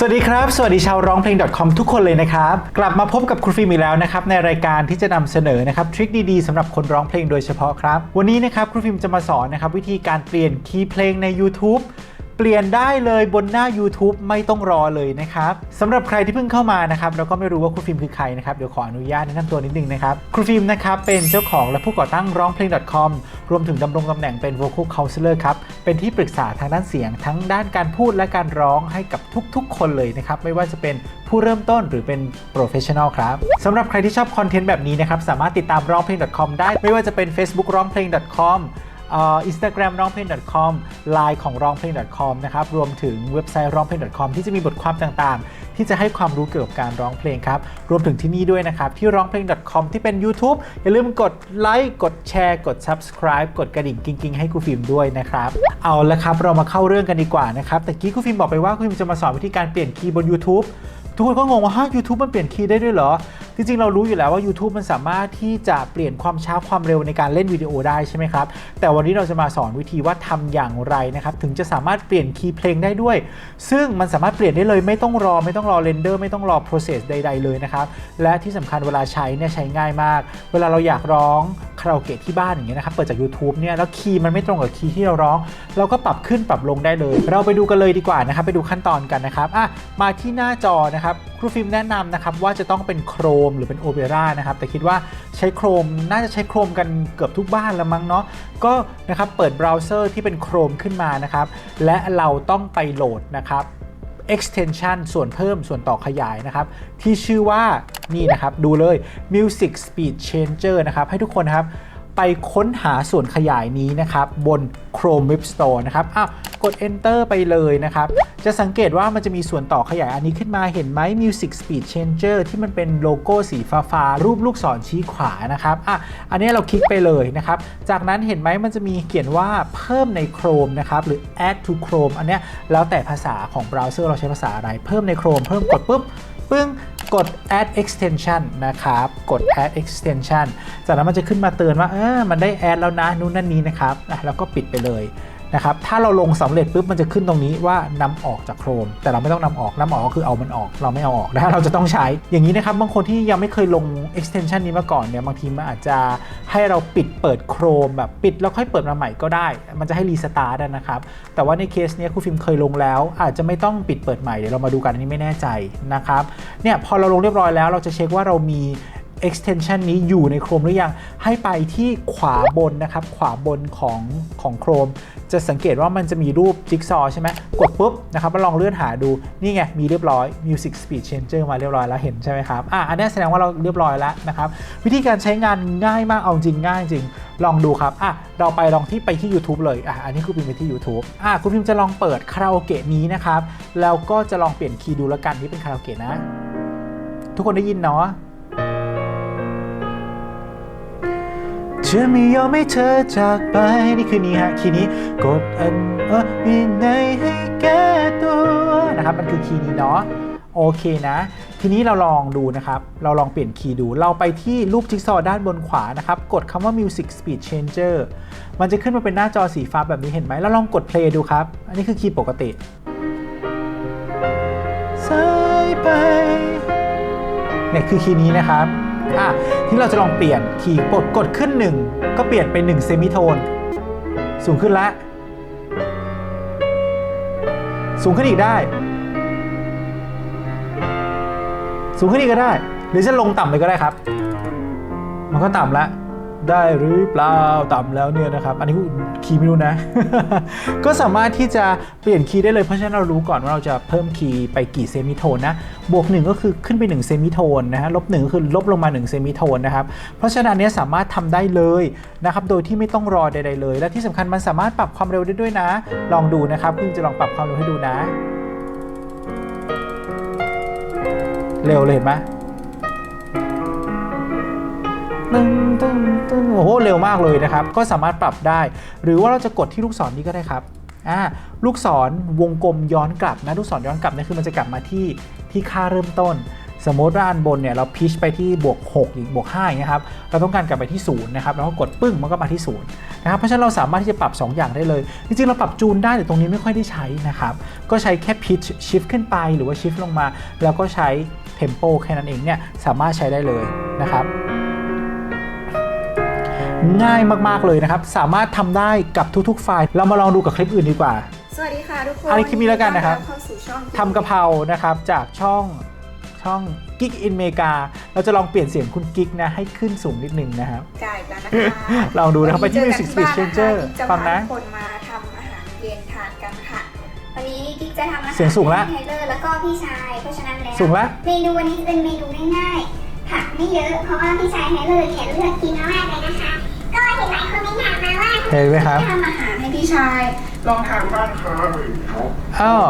สวัสดีครับ สวัสดีชาวร้องเพลง .com ทุกคนเลยนะครับ กลับมาพบกับครูฟิล์มอีกแล้วนะครับ ในรายการที่จะนำเสนอนะครับทริคดีๆสำหรับคนร้องเพลงโดยเฉพาะครับ วันนี้นะครับครูฟิล์มจะมาสอนนะครับวิธีการเปลี่ยนคีย์เพลงใน YouTube เปลี่ยนได้เลยบนหน้า YouTube ไม่ต้องรอเลยนะครับสำหรับใครที่เพิ่งเข้ามานะครับแล้วก็ไม่รู้ว่าครูฟิล์มคือใครนะครับเดี๋ยวขออนุญาตแนะนำตัวนิดนึงนะครับครูฟิล์มนะครับเป็นเจ้าของและผู้ก่อตั้งร้องเพลง .com รวมถึงดำรงตำแหน่งเป็น vocal counselor ครับเป็นที่ปรึกษาทางด้านเสียง ทั้งด้านการพูดและการร้องให้กับทุกๆ คนเลยนะครับไม่ว่าจะเป็นผู้เริ่มต้นหรือเป็น professional ครับสำหรับใครที่ชอบคอนเทนต์แบบนี้นะครับสามารถติดตามร้องเพลง .com ได้ไม่ว่าจะเป็น Facebook ร้องเพลง .com อินสตาแกรมร้องเพลง .com ไลน์ของร้องเพลง .com นะครับ รวมถึงเว็บไซต์ร้องเพลง .com ที่จะมีบทความต่างๆ ที่จะให้ความรู้เกี่ยวกับการร้องเพลงครับ รวมถึงที่นี่ด้วยนะครับ ที่ร้องเพลง .com ที่เป็น YouTube อย่าลืมกดไลค์กดแชร์ กด Subscribe กดกระดิ่งกิ๊งๆ ให้กูฟิล์มด้วยนะครับ เอาละครับเรามาเข้าเรื่องกันดีกว่านะครับแต่กี้กูฟิล์มบอกไปว่ากูฟิล์มจะมาสอนวิธีการเปลี่ยนคีย์บน YouTube ทุกคนก็งงว่าฮะ YouTube มันเปลี่ยนคีย์ได้ด้วยเหรอ จริงๆ เรารู้อยู่แล้วว่า YouTube มันสามารถที่จะเปลี่ยนความช้าความเร็วในการเล่นวิดีโอได้ใช่ไหมครับ แต่วันนี้เราจะมาสอนวิธีว่าทำอย่างไรนะครับ ถึงจะสามารถเปลี่ยนคีย์เพลงได้ด้วย ซึ่งมันสามารถเปลี่ยนได้เลยไม่ต้องรอไม่ต้องรอเรนเดอร์ไม่ต้องรอ process ใด ๆ เลยนะครับ และที่สำคัญเวลาใช้เนี่ยใช้ง่ายมาก เวลาเราอยากร้องคาราโอเกะที่บ้านอย่างเงี้ยนะครับ เปิดจาก YouTube เนี่ยแล้วคีย์มันไม่ตรงกับคีย์ที่เราร้อง เราก็ปรับขึ้นปรับลงได้เลย เราไปดูกันเลยดีกว่านะครับ ไปดูขั้นตอนกันนะครับอะมาที่หน้าจอนะครับ ครูฟิล์มแนะนำนะครับว่าจะต้องเป็นโครมหรือเป็นโอเปร่านะครับแต่คิดว่าใช้โครมน่าจะใช้โครมกันเกือบทุกบ้านแล้วมั้งเนาะก็นะครับเปิดเบราว์เซอร์ที่เป็นโครมขึ้นมานะครับและเราต้องไปโหลดนะครับ extension ส่วนเพิ่มส่วนต่อขยายนะครับ ที่ชื่อว่านี่นะครับ ดูเลย music speed changer นะครับ ให้ทุกคนนะครับ ไปค้นหาส่วนขยายนี้นะครับ บน Chrome Web Store นะครับอ้าวกด enter ไปเลยนะครับ จะสังเกตว่ามันจะมีส่วนต่อขยายอันนี้ขึ้นมาเห็นไหม Music Speed Changer ที่มันเป็นโลโก้สีฟ้าๆรูปลูกศรชี้ขวานะครับอะอันนี้เราคลิกไปเลยนะครับ จากนั้นเห็นไหมมันจะมีเขียนว่าเพิ่มใน Chrome นะครับ หรือ add to Chrome อันเนี้ยแล้วแต่ภาษาของเบราว์เซอร์เราใช้ภาษาอะไร เพิ่มใน Chrome เพิ่มกดปุ๊บปึ้ง กด add extension นะครับ กด add extension จากนั้นมันจะขึ้นมาเตือนว่าเออมันได้ add แล้วนะนู่นนั่นนี้นะครับแล้วก็ปิดไปเลย นะครับ ถ้าเราลงสำเร็จปุ๊บมันจะขึ้นตรงนี้ว่านำออกจากโครม แต่เราไม่ต้องนำออกนำออกก็คือเอามันออก เราไม่เอาออกนะเราจะต้องใช้ อย่างนี้นะครับบางคนที่ยังไม่เคยลง extension นี้มาก่อนเนี่ยบางทีมันอาจจะให้เราปิดเปิดโครมแบบปิดแล้วค่อยเปิดมาใหม่ก็ได้ มันจะให้รีสตาร์ทนะครับ แต่ว่าในเคสเนี้ยครูฟิล์มเคยลงแล้ว อาจจะไม่ต้องปิดเปิดใหม่เดี๋ยวเรามาดูกันอันนี้ไม่แน่ใจนะครับ เนี่ยพอเราลงเรียบร้อยแล้วเราจะเช็คว่าเรามี extension นี้อยู่ใน Chrome หรือยัง ให้ไปที่ขวาบนนะครับ ขวาบนของของ Chrome จะสังเกตว่ามันจะมีรูปจิ๊กซอว์ใช่ไหม กดปุ๊บนะครับมาลองเลื่อนหาดู นี่ไง มีเรียบร้อย Music Speed Changer มาเรียบร้อยแล้วเห็นใช่ไหมครับ อะ อันนี้แสดงว่าเราเรียบร้อยแล้วนะครับ วิธีการใช้งานง่ายมาก เอาจริงง่ายจริง ลองดูครับ อะ เราไปลองที่ไปที่ YouTube เลย อะ อันนี้คือพิมพ์ไปที่ YouTube อะ คุณพิมพ์จะลองเปิดคาราโอเกะนี้นะครับ แล้วก็จะลองเปลี่ยนคีย์ดูแล้วกันนี่เป็นคาราโอเกะนะ ทุกคนได้ยินเนาะ จะไม่ยอมให้เธอจากไป นี่คือนี้ฮะ คีย์นี้กดอันเออมีในให้แก้ตัวนะครับ มันคือคีย์นี้เนาะโอเคนะ ทีนี้เราลองดูนะครับ เราลองเปลี่ยนคีย์ดู เราไปที่รูปจิ๊กซอว์ด้านบนขวานะครับ กดคำว่า Music Speed Changer มันจะขึ้นมาเป็นหน้าจอสีฟ้าแบบนี้เห็นไหมแล้วลองกด play ดูครับ อันนี้คือคีย์ปกติสายไปเนี่ยคือคีย์นี้นะครับ อะที่เราจะลองเปลี่ยนคีย์กดกดขึ้น 1 ก็เปลี่ยนเป็น1เซมิโทน สูงขึ้นละ สูงขึ้นอีกได้ สูงขึ้นอีกก็ได้ หรือจะลงต่ำไปก็ได้ครับ มันก็ต่ำละ ได้หรือเปล่าต่ำแล้วเนี่ยนะครับ อันนี้คีย์ไม่รู้นะ ก็สามารถที่จะเปลี่ยนคีย์ได้เลย เพราะฉะนั้นเรารู้ก่อนว่าเราจะเพิ่มคีย์ไปกี่เซมิโทนนะ บวก 1 ก็คือขึ้นไป 1 เซมิโทนนะฮะ ลบ1ก็คือลบลงมา 1 เซมิโทนนะครับ เพราะฉะนั้นอันนี้สามารถทำได้เลยนะครับ โดยที่ไม่ต้องรอใดๆเลย และที่สำคัญมันสามารถปรับความเร็วได้ด้วยนะ ลองดูนะครับเพิ่งจะลองปรับความเร็วให้ดูนะ เร็วเลยเห็นไหม ตึ้งตึ้งตึ้งโอ้โหเร็วมากเลยนะครับ ก็สามารถปรับได้ หรือว่าเราจะกดที่ลูกศรนี้ก็ได้ครับอ่าลูกศรวงกลมย้อนกลับนะลูกศรย้อนกลับนี่คือมันจะกลับมาที่ที่ค่าเริ่มต้น สมมติว่าอันบนเนี่ยเราพิชไปที่บวก6อีกบวก5อย่างเงี้ยครับเราต้องการกลับไปที่0นะครับแล้วก็กดปึ้งมันก็มาที่0นะครับเพราะฉะนั้นเราสามารถที่จะปรับ 2 อย่างได้เลย จริงๆเราปรับจูนได้แต่ตรงนี้ไม่ค่อยได้ใช้นะครับก็ใช้แค่ pitch shift ขึ้นไปหรือว่า shift ลงมา แล้วก็ใช้ tempo แค่นั้นเองเนี่ยสามารถใช้ได้เลยนะครับ ง่ายมากๆเลยนะครับ สามารถทำได้กับทุกๆ ไฟล์ เรามาลองดูกับคลิปอื่นดีกว่า สวัสดีค่ะทุกคนอันนี้คลิปนี้แล้วกันนะครับยิต้อเข้าสู่ช่องทำกะเพรานะครับจากช่องช่องกิ๊กอินเมกาเราจะลองเปลี่ยนเสียงคุณกิ๊กนะ ให้ขึ้นสูงนิดนึงนะครับกายแล้วนะคะลองดูนะครับไปที่วั Music เจอ Speed กันที่ Changer บ้านะคะฟังนะกิ๊กจพาทุกคนมาทำอาหารเย็นทานกันค่ะวันนี้กิ๊กจะทำอาหารเสียงสูงละให้ไทเลอร์แล้วก็พี่ชายเพราะฉะนั้นแล้วสูงละเมนูวันนี้จะเป็นเมนูง่ายๆผักไม่เยอะเพราะว่าพี่ชายไฮเลอร์เนี่ยเลือกกินมากๆเลยนะคะ เห็นไหมครับทำอาหารให้พี่ชาย ลองทำบ้างค่ะอ้าว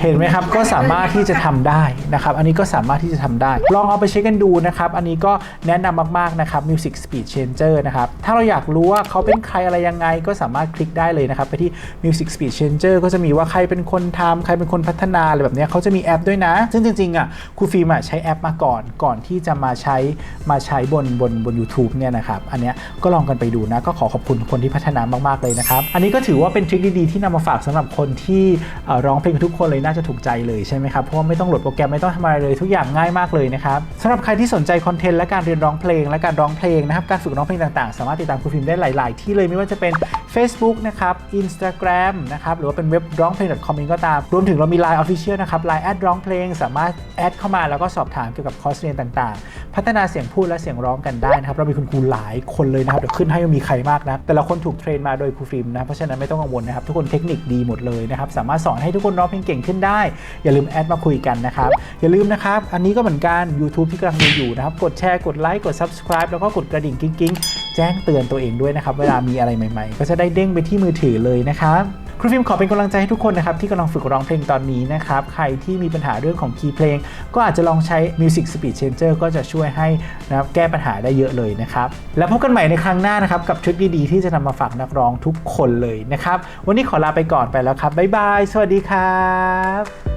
เห็นไหมครับก็สามารถที่จะทำได้นะครับ อันนี้ก็สามารถที่จะทำได้ ลองเอาไปเช็คกันดูนะครับ อันนี้ก็แนะนำมากๆนะครับ Music Speed Changer นะครับ ถ้าเราอยากรู้ว่าเขาเป็นใครอะไรยังไง ก็สามารถคลิกได้เลยนะครับ ไปที่ Music Speed Changer ก็จะมีว่าใครเป็นคนทำใครเป็นคนพัฒนาอะไรแบบเนี้ยเขาจะมีแอปด้วยนะ ซึ่งจริงๆอะครูฟิล์มอะใช้แอปมาก่อนก่อนที่จะมาใช้มาใช้บนบนบน YouTube เนี่ยนะครับ อันเนี้ยก็ลองกันไปดูนะก็ขอขอบคุณคนที่พัฒนามากๆเลยนะครับ อันนี้ก็ถือว่าเป็นทริคดีๆที่นำมาฝากสำหรับคนที่ร้องเพลงทุกคนเลยน่าจะถูกใจเลยใช่ไหมครับ เพราะว่าไม่ต้องโหลดโปรแกรมไม่ต้องทำอะไรเลยทุกอย่างง่ายมากเลยนะครับสำหรับใครที่สนใจคอนเทนต์และการเรียนร้องเพลงและการร้องเพลงนะครับการฝึกร้องเพลงต่างๆ สามารถติดตามครูฟิล์มได้หลาย ๆ ที่เลยไม่ว่าจะเป็น Facebook นะครับ Instagram นะครับหรือว่าเป็นเว็บร้องเพลง .com เองก็ตามรวมถึงเรามี Line Official นะครับ Line แอดร้องเพลง สามารถแอดเข้ามาแล้วก็สอบถามเกี่ยวกับคอร์สเรียนต่าง ๆ พัฒนาเสียงพูดและเสียงร้องกันได้นะครับเรามีคุณครูหลายคนเลยนะครับเดี๋ยวขึ้นให้มีใครมากนะแต่ละคนถูกเทรนมาโดยครูฟิล์มนะเพราะฉะนั้นไม่ต้องกังวลนะครับทุกคนเทคนิคดีหมดเลยนะครับ สามารถสอนให้ทุกคนร้องเพลงเก่งขึ้นได้ อย่าลืมแอดมาคุยกันนะครับ อย่าลืมนะครับ อันนี้ก็เหมือนกัน YouTube ที่กำลังดูอยู่นะครับ กดแชร์กดไลค์กด Subscribe แล้วก็กดกระดิ่งกิ๊งๆ แจ้งเตือนตัวเองด้วยนะครับ เวลามีอะไรใหม่ ๆ ก็จะได้เด้งไปที่มือถือเลยนะครับ ครูฟิล์มขอเป็นกำลังใจให้ทุกคนนะครับที่กำลังฝึกร้องเพลงตอนนี้นะครับ ใครที่มีปัญหาเรื่องของคีย์เพลง ก็อาจจะลองใช้ Music Speed Changer ก็จะช่วยให้นะครับแก้ปัญหาได้เยอะเลยนะครับ แล้วพบกันใหม่ในครั้งหน้านะครับ กับทริคดีๆ ที่จะนำมาฝากนักร้องทุกคนเลยนะครับ วันนี้ขอลาไปก่อนไปแล้วครับบ๊ายบาย สวัสดีครับ